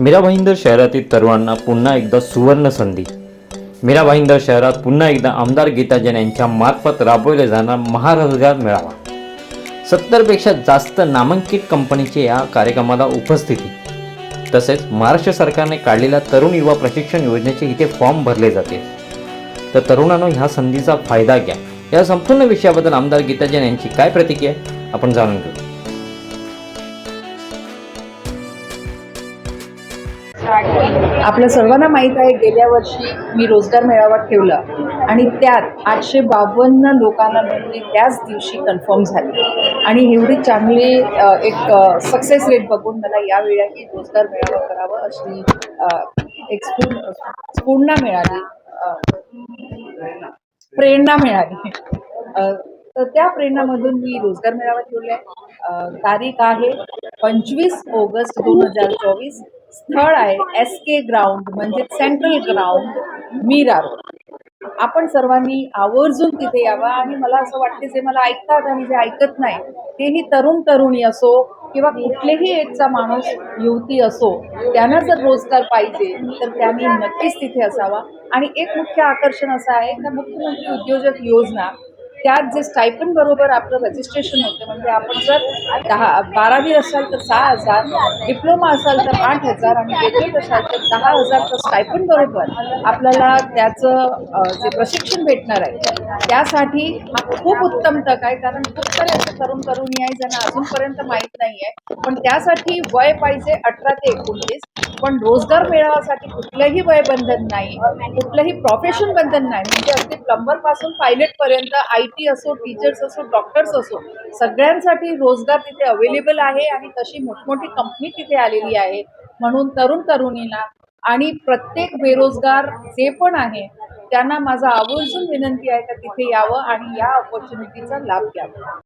मीरा भाईंदर शहरातील तरुणांना पुन्हा एकदा सुवर्ण संधी. मीरा भाईंदर शहरात पुन्हा एकदा आमदार गीता जैन यांच्या मार्फत राबवले जाणार महारोजगार मेळावा. सत्तरपेक्षा जास्त नामांकित कंपनीचे या कार्यक्रमाला उपस्थिती. तसेच महाराष्ट्र सरकारने काढलेल्या तरुण युवा प्रशिक्षण योजनेचे इथे फॉर्म भरले जाते. तर तरुणांनो ह्या संधीचा फायदा घ्या. या संपूर्ण विषयाबद्दल आमदार गीता जैन यांची काय प्रतिक्रिया आपण जाणून घेऊ. आपल्या सर्वांना माहीत आहे गेल्या वर्षी मी रोजगार मेळावा ठेवला आणि त्यात आठशे बावन्न लोकांना नोंदणी त्याच दिवशी कन्फर्म झाली. आणि एवढी चांगली एक सक्सेस रेट बघून मला यावेळी रोजगार मेळावा करावा अशी एक स्फूर स्फूर्णा मिळाली प्रेरणा मिळाली. तर त्या प्रेरणामधून मी रोजगार मेळावा ठेवला आहे तारीख आहे पंचवीस ऑगस्ट दोन हजार चोवीस. स्थळ आहे एस के ग्राउंड म्हणजे सेंट्रल ग्राउंड मीरा रोड आपण सर्वांनी आवर्जून तिथे यावं. आणि मला असं वाटते जे मला ऐकतात आणि जे ऐकत नाही तेही तरुण तरुणी असो किंवा कुठलेही एकचा माणूस युवती असो त्यांना जर रोजगार पाहिजे तर त्यांनी नक्कीच तिथे असावा. आणि एक मुख्य आकर्षण असं आहे का मुख्यमंत्री उद्योजक योजना त्यात जे स्टायपन बरोबर आपलं रजिस्ट्रेशन होतं म्हणजे आपण जर दहा बारावी असाल तर सहा हजार डिप्लोमा असाल तर आठ हजार आणि ग्रॅज्युएट असाल तर दहा हजारचं स्टायपन बरोबर आपल्याला त्याचं जे प्रशिक्षण भेटणार आहे त्यासाठी हा खूप उत्तम तक आहे. कारण खूप सारे असं तरुण तरुणी आहे ज्यांना अजूनपर्यंत माहीत नाही आहे पण त्यासाठी वय पाहिजे अठरा ते एकोणतीस. पण रोजगार मिळावासाठी कुठलंही वय बंधन नाही कुठलंही प्रोफेशन बंधन नाही. म्हणजे अगदी प्लंबरपासून आय टी असो टीचर्स असो डॉक्टर्स असो सगळ्यांसाठी रोजगार तिथे अवेलेबल आहे आणि तशी मोठमोठी कंपनी तिथे आलेली आहे. म्हणून तरुण तरुणीला आणि प्रत्येक बेरोजगार जे पण आहे त्यांना माझा आवर्जून विनंती आहे का तिथे यावं आणि या ऑपॉर्च्युनिटीचा लाभ घ्यावा.